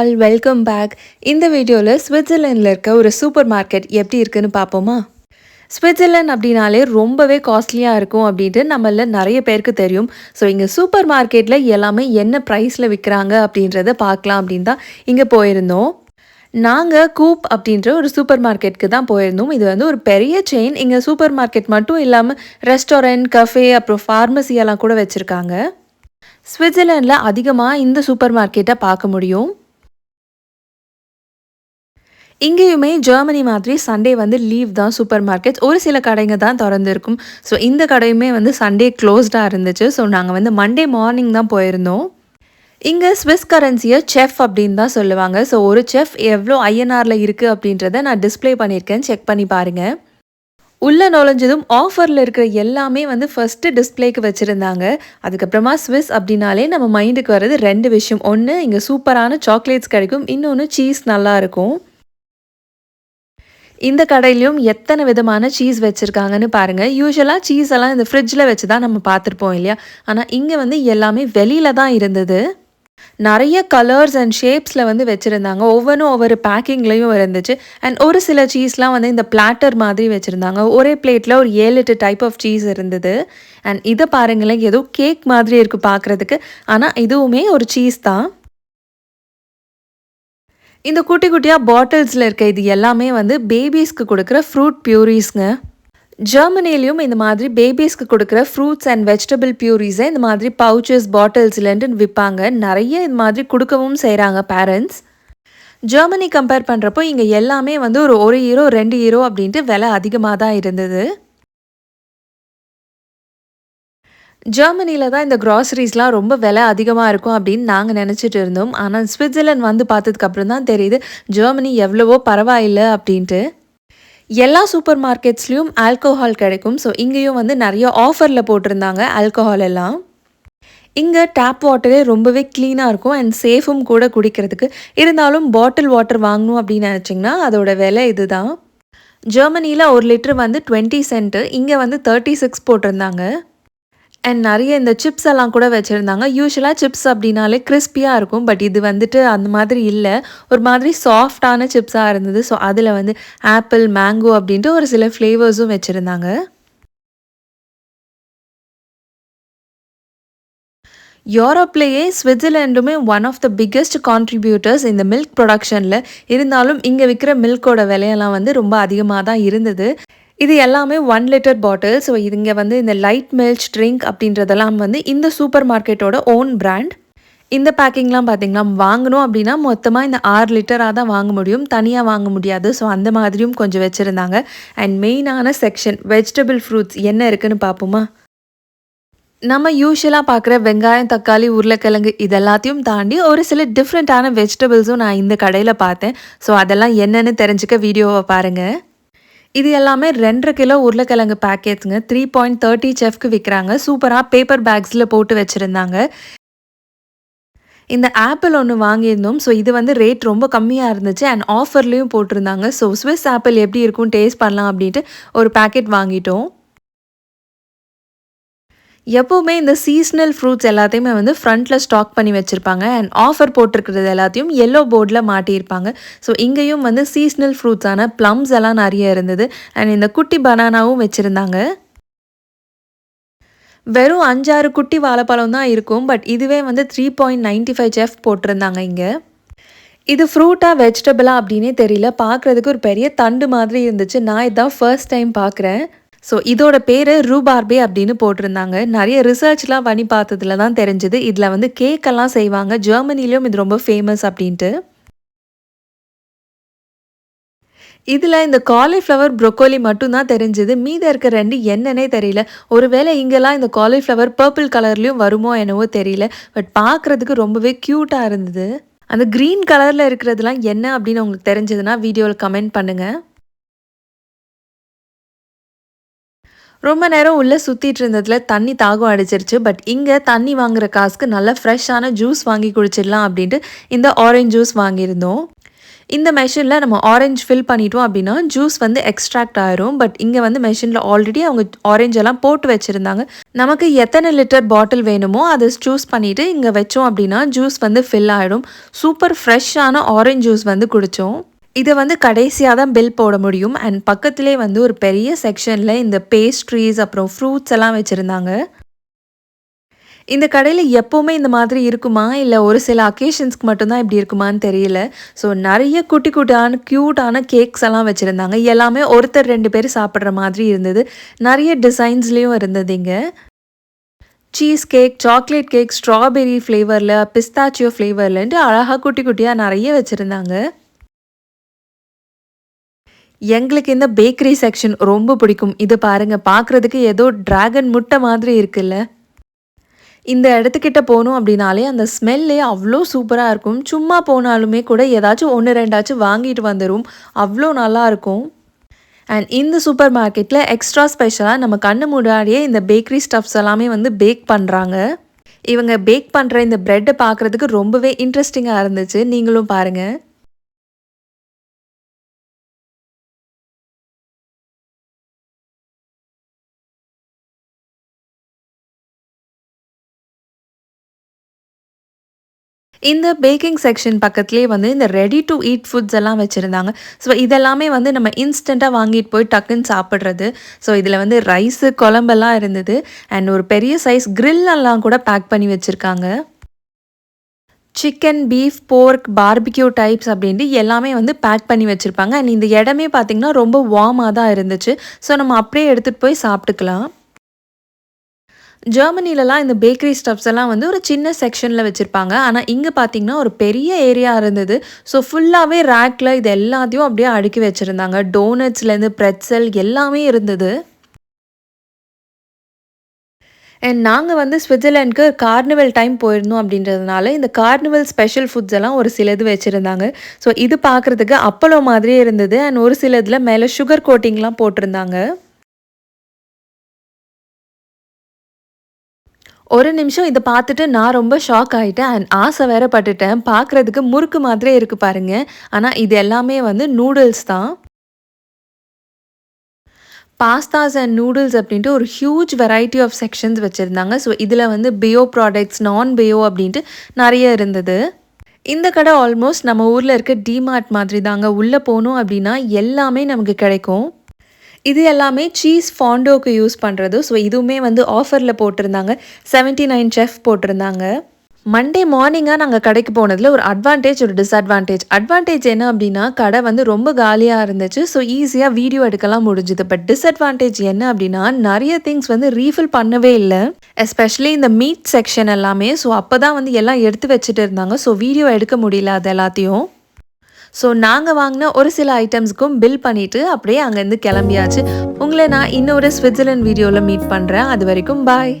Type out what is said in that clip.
All welcome back. இந்த வீடியோவில் சுவிட்சர்லாண்டில் இருக்க ஒரு சூப்பர் மார்க்கெட் எப்படி இருக்குன்னு பார்ப்போமா? சுவிட்சர்லேண்ட் அப்படின்னாலே ரொம்பவே காஸ்ட்லியாக இருக்கும் அப்படின்ட்டு நம்மள நிறைய பேருக்கு தெரியும். ஸோ இங்கே சூப்பர் மார்க்கெட்டில் எல்லாமே என்ன ப்ரைஸில் விற்கிறாங்க அப்படின்றத பார்க்கலாம் அப்படின்னு தான் இங்கே போயிருந்தோம். நாங்கள் கூப் அப்படின்ற ஒரு சூப்பர் மார்க்கெட்டுக்கு தான் போயிருந்தோம். இது வந்து ஒரு பெரிய செயின் இங்கே சூப்பர் மார்க்கெட் மட்டும் இல்லாமல் ரெஸ்டாரண்ட் கஃபே அப்புறம் ஃபார்மசி எல்லாம் கூட வச்சுருக்காங்க. சுவிட்சர்லாண்டில் அதிகமாக இந்த சூப்பர் மார்க்கெட்டை பார்க்க முடியும். இங்கேயுமே ஜெர்மனி மாதிரி சண்டே வந்து லீவ் தான் சூப்பர் மார்க்கெட்ஸ் ஒரு சில கடைங்க தான் திறந்துருக்கும். ஸோ இந்த கடையுமே வந்து சண்டே க்ளோஸ்டாக இருந்துச்சு. ஸோ நாங்கள் வந்து மண்டே மார்னிங் தான் போயிருந்தோம். இங்கே ஸ்விஸ் கரன்சியை செஃப் அப்படின்னு தான் சொல்லுவாங்க. ஸோ ஒரு செஃப் எவ்வளோ ஐஎன்ஆரில் இருக்குது அப்படின்றத நான் டிஸ்ப்ளே பண்ணியிருக்கேன். செக் பண்ணி பாருங்கள் உள்ளே நுழைஞ்சதும் ஆஃபரில் இருக்கிற எல்லாமே வந்து ஃபஸ்ட்டு டிஸ்ப்ளேக்கு வச்சுருந்தாங்க. அதுக்கப்புறமா ஸ்விஸ் அப்படின்னாலே நம்ம மைண்டுக்கு வர்றது ரெண்டு விஷயம். ஒன்று இங்கே சூப்பரான சாக்லேட்ஸ் கிடைக்கும். இன்னொன்று சீஸ் நல்லாயிருக்கும் இந்த கடையிலையும் எத்தனை விதமான சீஸ் வச்சுருக்காங்கன்னு பாருங்கள் யூஸ்வலாக சீஸ் எல்லாம் இந்த ஃப்ரிட்ஜில் வச்சு தான் நம்ம பார்த்துருப்போம் இல்லையா? ஆனால் இங்கே வந்து எல்லாமே வெளியில் தான் இருந்தது. நிறைய கலர்ஸ் அண்ட் ஷேப்ஸில் வந்து வச்சுருந்தாங்க. ஒவ்வொன்றும் ஒவ்வொரு பேக்கிங்லேயும் இருந்துச்சு. அண்ட் ஒரு சில சீஸ்லாம் வந்து இந்த பிளாட்டர் மாதிரி வச்சுருந்தாங்க. ஒரே பிளேட்டில் ஒரு ஏழு எட்டு டைப் ஆஃப் சீஸ் இருந்தது. அண்ட் இதை பாருங்களேன் ஏதோ கேக் மாதிரி இருக்குது பார்க்குறதுக்கு. ஆனால் இதுவுமே ஒரு சீஸ் தான். இந்த குட்டி குட்டியாக பாட்டில்ஸில் இருக்க இது எல்லாமே வந்து பேபிஸ்க்கு கொடுக்குற ஃப்ரூட் பியூரிஸ்ங்க ஜெர்மனிலையும் இந்த மாதிரி பேபிஸ்க்கு கொடுக்குற ஃப்ரூட்ஸ் அண்ட் வெஜிடபிள் பியூரிஸை இந்த மாதிரி பவுச்சஸ் பாட்டில்ஸ்லன்ட்டு விற்பாங்க நிறைய இது மாதிரி கொடுக்கவும் செய்கிறாங்க பேரண்ட்ஸ் ஜெர்மனி கம்பேர் பண்ணுறப்போ இங்கே எல்லாமே வந்து ஒரு ஒரு ஹீரோ ரெண்டு ஹீரோ அப்படின்ட்டு விலை அதிகமாக தான் இருந்தது. ஜெர்மனியில் தான் இந்த க்ராசரிஸ்லாம் ரொம்ப விலை அதிகமாக இருக்கும் அப்படின்னு நாங்கள் நினச்சிட்டு இருந்தோம். ஆனால் ஸ்விட்சர்லாண்ட் வந்து பார்த்ததுக்கப்புறம் தான் தெரியுது ஜெர்மனி எவ்வளவோ பரவாயில்லை அப்படின்ட்டு. எல்லா சூப்பர் மார்க்கெட்ஸ்லேயும் ஆல்கோஹால் கிடைக்கும். ஸோ இங்கேயும் வந்து நிறைய ஆஃபரில் போட்டிருந்தாங்க ஆல்கோஹால் எல்லாம். இங்கே டேப் வாட்டரே ரொம்பவே க்ளீனாக இருக்கும் அண்ட் சேஃபும் கூட குடிக்கிறதுக்கு. இருந்தாலும் பாட்டில் வாட்டர் வாங்கணும் அப்படின்னு நினச்சிங்கன்னா அதோட விலை இதுதான். ஜெர்மனியில் ஒரு லிட்டர் வந்து டுவெண்ட்டி சென்ட்டு இங்கே வந்து தேர்ட்டி சிக்ஸ் போட்டிருந்தாங்க. அண்ட் நிறைய இந்த சிப்ஸ் எல்லாம் கூட வச்சுருந்தாங்க. யூஸ்வலாக சிப்ஸ் அப்படின்னாலே கிறிஸ்பியாக இருக்கும். பட் இது வந்துட்டு அந்த மாதிரி இல்லை. ஒரு மாதிரி சாஃப்டான சிப்ஸாக இருந்தது. ஸோ அதில் வந்து ஆப்பிள் மேங்கோ அப்படின்ட்டு ஒரு சில ஃப்ளேவர்ஸும் வச்சுருந்தாங்க. யூரோப்லேயே சுவிட்சர்லாண்டுமே one of the biggest contributors இந்த மில்க் ப்ரொடக்ஷனில் இருந்தாலும் இங்கே விற்கிற மில்கோட விலையெல்லாம் வந்து ரொம்ப அதிகமாக தான் இருந்தது. இது எல்லாமே ஒன் லிட்டர் பாட்டில் ஸோ இங்கே வந்து இந்த லைட் மில்ச் ட்ரிங்க் அப்படின்றதெல்லாம் வந்து இந்த சூப்பர் மார்க்கெட்டோட ஓன் பிராண்ட் இந்த பேக்கிங்லாம் பார்த்திங்கன்னா வாங்கணும் அப்படின்னா மொத்தமாக இந்த ஆறு லிட்டராக தான் வாங்க முடியும். தனியாக வாங்க முடியாது. ஸோ அந்த மாதிரியும் கொஞ்சம் வச்சுருந்தாங்க. அண்ட் மெயினான செக்ஷன் வெஜிடபிள் ஃப்ரூட்ஸ் என்ன இருக்குன்னு பார்ப்போமா நம்ம யூஸ்வலாக பார்க்குற வெங்காயம் தக்காளி உருளைக்கிழங்கு இதெல்லாத்தையும் தாண்டி ஒரு சில டிஃப்ரெண்ட்டான வெஜிடபிள்ஸும் நான் இந்த கடையில் பார்த்தேன். ஸோ அதெல்லாம் என்னென்னு தெரிஞ்சுக்க வீடியோவை பாருங்கள் இது எல்லாமே ரெண்டரை கிலோ உருளைக்கிழங்கு பேக்கெட்ஸுங்க த்ரீ பாயிண்ட் தேர்ட்டி செஃப்க்கு விற்கிறாங்க சூப்பராக பேப்பர் பேக்ஸில் போட்டு வச்சுருந்தாங்க. இந்த ஆப்பிள் ஒன்று வாங்கியிருந்தோம். ஸோ இது வந்து ரேட் ரொம்ப கம்மியாக இருந்துச்சு. அண்ட் ஆஃபர்லேயும் போட்டிருந்தாங்க. ஸோ ஸ்விஸ் ஆப்பிள் எப்படி இருக்கும் டேஸ்ட் பண்ணலாம் அப்படின்ட்டு ஒரு பேக்கெட் வாங்கிட்டோம். எப்போவுமே இந்த சீஸ்னல் ஃப்ரூட்ஸ் எல்லாத்தையுமே வந்து ஃப்ரண்ட்டில் ஸ்டாக் பண்ணி வச்சுருப்பாங்க. அண்ட் ஆஃபர் போட்டிருக்கிறது எல்லாத்தையும் எல்லோ போர்டில் மாட்டியிருப்பாங்க. ஸோ இங்கேயும் வந்து சீஸ்னல் ஃப்ரூட்ஸான ப்ளம்ஸ் எல்லாம் நிறைய இருந்தது. அண்ட் இந்த குட்டி பனானாவும் வச்சுருந்தாங்க. வெறும் அஞ்சாறு குட்டி வாழைப்பழம் தான் இருக்கும். பட் இதுவே வந்து த்ரீ பாயிண்ட் நைன்டி ஃபைவ் செஃப் போட்டிருந்தாங்க இங்கே. இது ஃப்ரூட்டாக வெஜிடபிளாக அப்படின்னே தெரியல. பார்க்குறதுக்கு ஒரு பெரிய தண்டு மாதிரி இருந்துச்சு. நான் இதான் ஃபர்ஸ்ட் டைம் பார்க்குறேன். ஸோ இதோட பேர் ரூபார்பே அப்படின்னு போட்டிருந்தாங்க. நிறைய ரிசர்ச்லாம் பண்ணி பார்த்ததுல தான் தெரிஞ்சது. இதில் வந்து கேக்கெல்லாம் செய்வாங்க. ஜெர்மனிலையும் இது ரொம்ப ஃபேமஸ் அப்படின்ட்டு. இதில் இந்த காலிஃப்ளவர் ப்ரொக்கோலி மட்டும்தான் தெரிஞ்சது. மீத இருக்க ரெண்டு என்னன்னே தெரியல. ஒருவேளை இங்கெல்லாம் இந்த காலிஃப்ளவர் பர்பிள் கலர்லேயும் வருமோ என்னவோ தெரியல. பட் பார்க்குறதுக்கு ரொம்பவே க்யூட்டாக இருந்தது. அந்த க்ரீன் கலரில் இருக்கிறதுலாம் என்ன அப்படின்னு உங்களுக்கு தெரிஞ்சதுன்னா வீடியோவில் கமெண்ட் பண்ணுங்கள் ரொம்ப நேரம் உள்ளே சுற்றிட்டு இருந்ததில் தண்ணி தாகம் அடிச்சிருச்சு. பட் இங்கே தண்ணி வாங்குற காசுக்கு நல்ல ஃப்ரெஷ்ஷான ஜூஸ் வாங்கி குடிச்சிடலாம் அப்படின்ட்டு இந்த ஆரஞ்ச் ஜூஸ் வாங்கியிருந்தோம். இந்த மெஷினில் நம்ம ஆரஞ்சு ஃபில் பண்ணிட்டோம் அப்படின்னா ஜூஸ் வந்து எக்ஸ்ட்ராக்ட் ஆயிரும். பட் இங்கே வந்து மெஷினில் ஆல்ரெடி அவங்க ஆரஞ்சு எல்லாம் போட்டு வச்சுருந்தாங்க. நமக்கு எத்தனை லிட்டர் பாட்டில் வேணுமோ அதை சூஸ் பண்ணிவிட்டு இங்கே வச்சோம் அப்படின்னா ஜூஸ் வந்து ஃபில் ஆகிடும் சூப்பர் ஃப்ரெஷ்ஷான ஆரஞ்ச் ஜூஸ் வந்து குடித்தோம் இதை வந்து கடைசியாக தான் பில் போட முடியும். அண்ட் பக்கத்திலே வந்து ஒரு பெரிய செக்ஷனில் இந்த பேஸ்ட்ரீஸ் அப்புறம் ஃப்ரூட்ஸ் எல்லாம் வச்சுருந்தாங்க. இந்த கடையில் எப்போவுமே இந்த மாதிரி இருக்குமா? இல்லை ஒரு சில அக்கேஷன்ஸ்க்கு மட்டும்தான் இப்படி இருக்குமான்னு தெரியல. ஸோ நிறைய குட்டி குட்டியான க்யூட்டான கேக்ஸ் எல்லாம் வச்சுருந்தாங்க. எல்லாமே ஒருத்தர் ரெண்டு பேர் சாப்பிட்ற மாதிரி இருந்தது. நிறைய டிசைன்ஸ்லேயும் இருந்தது இங்கே. Cheese cake chocolate cake strawberry ஃப்ளேவரில் pistachio ஃப்ளேவர்லன்ட்டு அழகாக குட்டி குட்டியாக நிறைய வச்சுருந்தாங்க. எங்களுக்கு இந்த பேக்கரி செக்ஷன் ரொம்ப பிடிக்கும். இது பாருங்க பார்க்குறதுக்கு ஏதோ டிராகன் முட்டை மாதிரி இருக்குல்ல. இந்த இடத்துக்கிட்ட போகணும் அப்படின்னாலே அந்த ஸ்மெல்லே அவ்வளோ சூப்பராக இருக்கும். சும்மா போனாலுமே கூட ஏதாச்சும் ஒன்று ரெண்டாச்சும் வாங்கிட்டு வந்துடும் அவ்வளோ நல்லா இருக்கும். அண்ட் இந்த சூப்பர் மார்க்கெட்டில் எக்ஸ்ட்ரா ஸ்பெஷலாக நம்ம கண்ணு முன்னாடியே இந்த பேக்கரி ஸ்டஃப்ஸ் எல்லாமே வந்து பேக் பண்ணுறாங்க இவங்க பேக் பண்ணுற இந்த ப்ரெட்டை பார்க்குறதுக்கு ரொம்பவே இன்ட்ரெஸ்டிங்காக இருந்துச்சு. நீங்களும் பாருங்கள் இந்த பேக்கிங் செக்ஷன் பக்கத்துலேயே வந்து இந்த ரெடி டு ஈட் ஃபுட்ஸ் எல்லாம் வச்சுருந்தாங்க. ஸோ இதெல்லாமே வந்து நம்ம இன்ஸ்டண்ட்டாக வாங்கிட்டு போய் டக்குன்னு சாப்பிட்றது. ஸோ இதில் வந்து ரைஸு குழம்பெல்லாம் இருந்தது. அண்ட் ஒரு பெரிய சைஸ் க்ரில்லெல்லாம் கூட பேக் பண்ணி வச்சுருக்காங்க. Chicken beef pork barbecue types அப்படின்ட்டு எல்லாமே வந்து பேக் பண்ணி வச்சுருப்பாங்க. அண்ட் இந்த இடமே பார்த்திங்கன்னா ரொம்ப வார்மாக தான் இருந்துச்சு. ஸோ நம்ம அப்படியே எடுத்துகிட்டு போய் சாப்பிட்டுக்கலாம். ஜெர்மனிலலாம் இந்த பேக்கரி ஸ்டப்ஸ் எல்லாம் வந்து ஒரு சின்ன செக்ஷனில் வச்சுருப்பாங்க. ஆனால் இங்கே பார்த்தீங்கன்னா ஒரு பெரிய ஏரியா இருந்தது. ஸோ ஃபுல்லாகவே ரேக்கில் இது எல்லாத்தையும் அப்படியே அடுக்கி வச்சுருந்தாங்க. டோனட்ஸ்லேருந்து ப்ரெட்சல் எல்லாமே இருந்தது. அண்ட் நாங்கள் வந்து சுவிட்சர்லேண்ட்க்கு கார்னிவல் டைம் போயிருந்தோம் அப்படின்றதுனால இந்த கார்னிவல் ஸ்பெஷல் ஃபுட்ஸ் எல்லாம் ஒரு சிலது வச்சுருந்தாங்க. ஸோ இது பார்க்குறதுக்கு அப்பளோ மாதிரியே இருந்தது. அண்ட் ஒரு சில இதில் மேலே சுகர் கோட்டிங்லாம் போட்டிருந்தாங்க. ஒரு நிமிஷம் இதை பார்த்துட்டு நான் ரொம்ப ஷாக் ஆகிட்டேன் அண்ட் ஆசை வேற பட்டுட்டேன். பார்க்குறதுக்கு முறுக்கு மாதிரியே இருக்குது பாருங்க. ஆனால் இது எல்லாமே வந்து நூடுல்ஸ் தான். பாஸ்தாஸ் அண்ட் நூடுல்ஸ் அப்படின்ட்டு ஒரு ஹியூஜ் வெரைட்டி ஆஃப் செக்ஷன்ஸ் வச்சுருந்தாங்க. ஸோ இதில் வந்து பியோ ப்ராடக்ட்ஸ் நான் பியோ அப்படின்ட்டு நிறைய இருந்தது. இந்த கடை ஆல்மோஸ்ட் நம்ம ஊரில் இருக்க டிமார்ட் மாதிரி தாங்க உள்ளே போனோம் அப்படின்னா எல்லாமே நமக்கு கிடைக்கும். இது எல்லாமே சீஸ் ஃபாண்டோக்கு யூஸ் பண்ணுறது ஸோ இதுவுமே வந்து ஆஃபரில் போட்டிருந்தாங்க. செவன்ட்டி நைன் செஃப் போட்டிருந்தாங்க மண்டே மார்னிங்காக நாங்கள் கடைக்கு போனதில் ஒரு அட்வான்டேஜ் ஒரு டிஸ்அட்வான்டேஜ் அட்வான்டேஜ் என்ன அப்படின்னா கடை வந்து ரொம்ப காலியாக இருந்துச்சு. ஸோ ஈஸியாக வீடியோ எடுக்கலாம் முடிஞ்சுது. பட் டிஸ்அட்வான்டேஜ் என்ன அப்படின்னா நிறைய திங்ஸ் வந்து ரீஃபில் பண்ணவே இல்லை. எஸ்பெஷலி இந்த மீட் செக்ஷன் எல்லாமே. ஸோ அப்போ தான் வந்து எல்லாம் எடுத்து வச்சுட்டு இருந்தாங்க. ஸோ வீடியோ எடுக்க முடியல அது எல்லாத்தையும். ஸோ நாங்கள் வாங்கின ஒரு சில ஐட்டம்ஸ்க்கும் பில் பண்ணிவிட்டு அப்படியே அங்கேருந்து கிளம்பியாச்சு. உங்களை நான் இன்னொரு ஸ்விட்சர்லாண்ட் வீடியோவில் மீட் பண்ணுறேன் அது வரைக்கும் பாய்